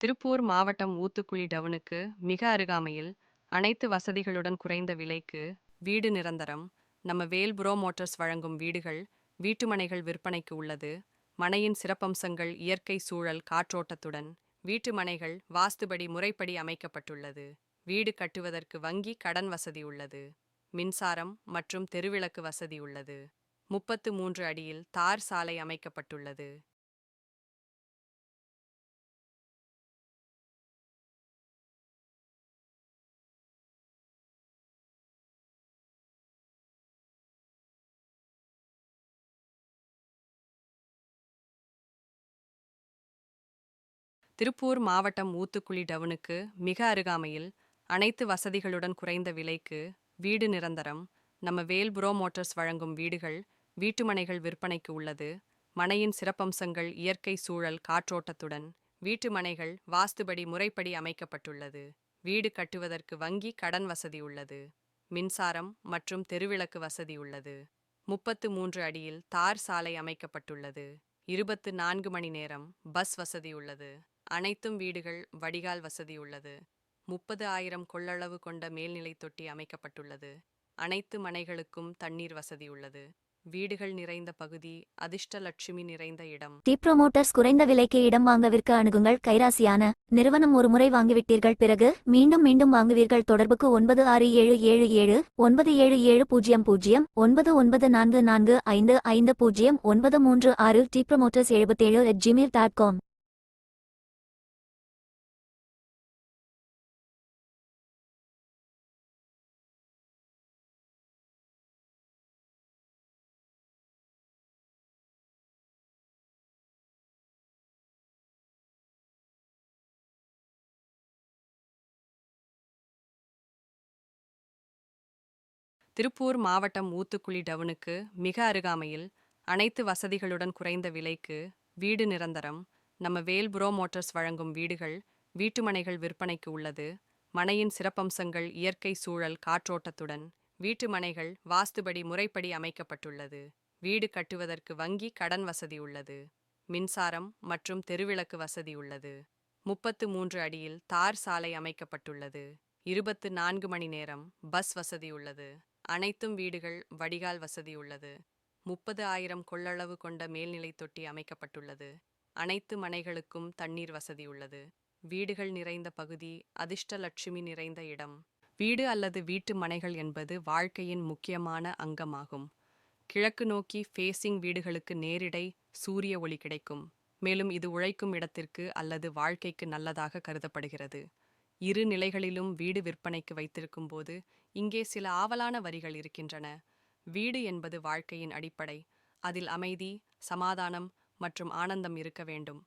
திருப்பூர் மாவட்டம் ஊத்துக்குழி டவுனுக்கு மிக அருகாமையில் அனைத்து வசதிகளுடன் குறைந்த விலைக்கு வீடு நிரந்தரம். நம்ம வேல் புரோ வழங்கும் வீடுகள் வீட்டுமனைகள் விற்பனைக்கு உள்ளது. மனையின் சிறப்பம்சங்கள் இயற்கை சூழல் காற்றோட்டத்துடன் வீட்டு மனைகள் வாஸ்துபடி முறைப்படி அமைக்கப்பட்டுள்ளது. வீடு கட்டுவதற்கு வங்கி கடன் வசதி உள்ளது. மின்சாரம் மற்றும் தெருவிளக்கு வசதி உள்ளது. முப்பத்து மூன்று அடியில் தார் சாலை அமைக்கப்பட்டுள்ளது. திருப்பூர் மாவட்டம் ஊத்துக்குளி டவுனுக்கு மிக அருகாமையில் அனைத்து வசதிகளுடன் குறைந்த விலைக்கு வீடு நிரந்தரம். நம்ம வேல் புரோ மோட்டார்ஸ் வழங்கும் வீடுகள் வீட்டுமனைகள் விற்பனைக்கு உள்ளது. மனையின் சிறப்பம்சங்கள் இயற்கை சூழல் காற்றோட்டத்துடன் வீட்டுமனைகள் வாஸ்துபடி முறைப்படி அமைக்கப்பட்டுள்ளது. வீடு கட்டுவதற்கு வங்கி கடன் வசதி உள்ளது. மின்சாரம் மற்றும் தெருவிளக்கு வசதி உள்ளது. முப்பத்து மூன்று அடியில் தார் சாலை அமைக்கப்பட்டுள்ளது. இருபத்து நான்கு மணி நேரம் பஸ் வசதி உள்ளது. அனைத்தும் வீடுகள் வடிகால் வசதி உள்ளது. முப்பது ஆயிரம் கொள்ளளவு கொண்ட மேல்நிலை தொட்டி அமைக்கப்பட்டுள்ளது. அனைத்து மனைகளுக்கும் தண்ணீர் வசதி உள்ளது. வீடுகள் நிறைந்த பகுதி அதிர்ஷ்டலட்சுமி நிறைந்த இடம். டி ப்ரோமோட்டர்ஸ் குறைந்த விலைக்கு இடம் வாங்கவிற்கு அணுகுங்கள். கைராசியான நிறுவனம் ஒரு முறை வாங்கிவிட்டீர்கள். பிறகு மீண்டும் மீண்டும் வாங்குவீர்கள். தொடர்புக்கு ஒன்பது ஆறு ஏழு ஏழு ஏழு ஒன்பது ஏழு ஏழு பூஜ்ஜியம் பூஜ்ஜியம் ஒன்பது ஒன்பது நான்கு நான்கு ஐந்து ஐந்து பூஜ்ஜியம் ஒன்பது மூன்று ஆறு டி ப்ரோமோட்டர்ஸ் எழுபத்தேழு at Gmail dot com. Tiruppur மாவட்டம் ஊத்துக்குழி டவுனுக்கு மிக அருகாமையில் அனைத்து வசதிகளுடன் குறைந்த விலைக்கு வீடு நிரந்தரம். நம்ம வேல் புரோ வழங்கும் வீடுகள் வீட்டுமனைகள் விற்பனைக்கு உள்ளது. மனையின் சிறப்பம்சங்கள் இயற்கை சூழல் காற்றோட்டத்துடன் வீட்டு மனைகள் வாஸ்துபடி முறைப்படி அமைக்கப்பட்டுள்ளது. வீடு கட்டுவதற்கு வங்கி கடன் வசதி உள்ளது. மின்சாரம் மற்றும் தெருவிளக்கு வசதி உள்ளது. முப்பத்து மூன்று அடியில் தார் சாலை அமைக்கப்பட்டுள்ளது. இருபத்து நான்கு மணி நேரம் பஸ் வசதி உள்ளது. அனைத்தும் வீடுகள் வடிகால் வசதி உள்ளது. முப்பது ஆயிரம் கொள்ளளவு கொண்ட மேல்நிலை தொட்டி அமைக்கப்பட்டுள்ளது. அனைத்து மனைகளுக்கும் தண்ணீர் வசதி உள்ளது. வீடுகள் நிறைந்த பகுதி அதிர்ஷ்டலட்சுமி நிறைந்த இடம். வீடு அல்லது வீட்டு மனைகள் என்பது வாழ்க்கையின் முக்கியமான அங்கமாகும். கிழக்கு நோக்கி ஃபேசிங் வீடுகளுக்கு நேரிடை சூரிய ஒளி கிடைக்கும். மேலும் இது உழைக்கும் இடத்திற்கு அல்லது வாழ்க்கைக்கு நல்லதாக கருதப்படுகிறது. இரு நிலைகளிலும் வீடு விற்பனைக்கு வைத்திருக்கும் போது இங்கே சில ஆவலான வரிகள் இருக்கின்றன. வீடு என்பது வாழ்க்கையின் அடிப்படை. அதில் அமைதி சமாதானம் மற்றும் ஆனந்தம் இருக்க வேண்டும்.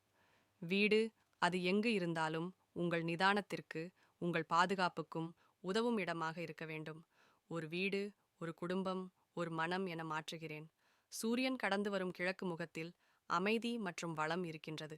வீடு அது எங்கு இருந்தாலும் உங்கள் நிதானத்திற்கு உங்கள் பாதுகாப்புக்கும் உதவும் இடமாக இருக்க வேண்டும். ஒரு வீடு ஒரு குடும்பம் ஒரு மனம் என மாற்றுகிறேன். சூரியன் கடந்து வரும் கிழக்கு முகத்தில் அமைதி மற்றும் வளம் இருக்கின்றது.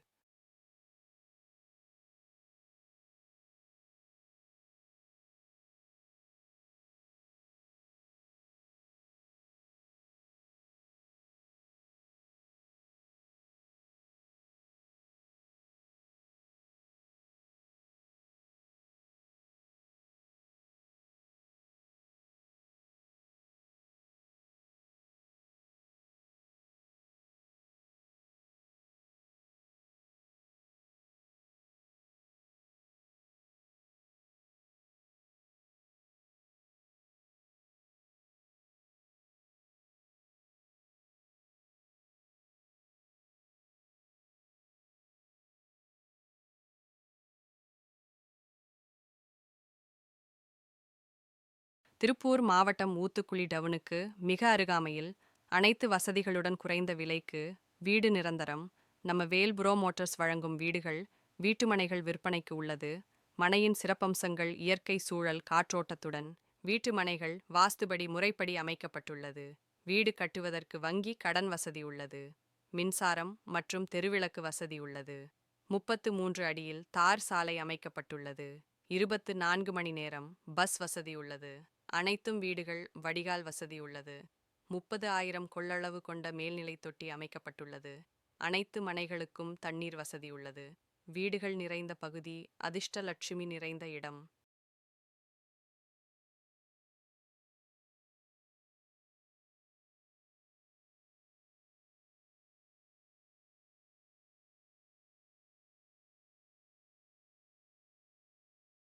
திருப்பூர் மாவட்டம் ஊத்துக்குளி டவுனுக்கு மிக அருகாமையில் அனைத்து வசதிகளுடன் குறைந்த விலைக்கு வீடு நிரந்தரம். நம்ம வேல் புரோ வழங்கும் வீடுகள் வீட்டுமனைகள் விற்பனைக்கு உள்ளது. மனையின் சிறப்பம்சங்கள் இயற்கை சூழல் காற்றோட்டத்துடன் வீட்டு மனைகள் வாஸ்துபடி முறைப்படி அமைக்கப்பட்டுள்ளது. வீடு கட்டுவதற்கு வங்கி கடன் வசதி உள்ளது. மின்சாரம் மற்றும் தெருவிளக்கு வசதி உள்ளது. முப்பத்து மூன்று அடியில் தார் சாலை அமைக்கப்பட்டுள்ளது. இருபத்து நான்கு மணி நேரம் பஸ் வசதி உள்ளது. அனைத்தும் வீடுகள் வடிகால் வசதி உள்ளது. முப்பது ஆயிரம் கொள்ளளவு கொண்ட மேல்நிலை தொட்டி அமைக்கப்பட்டுள்ளது. அனைத்து மனைகளுக்கும் தண்ணீர் வசதி உள்ளது. வீடுகள் நிறைந்த பகுதி அதிர்ஷ்டலட்சுமி நிறைந்த இடம்.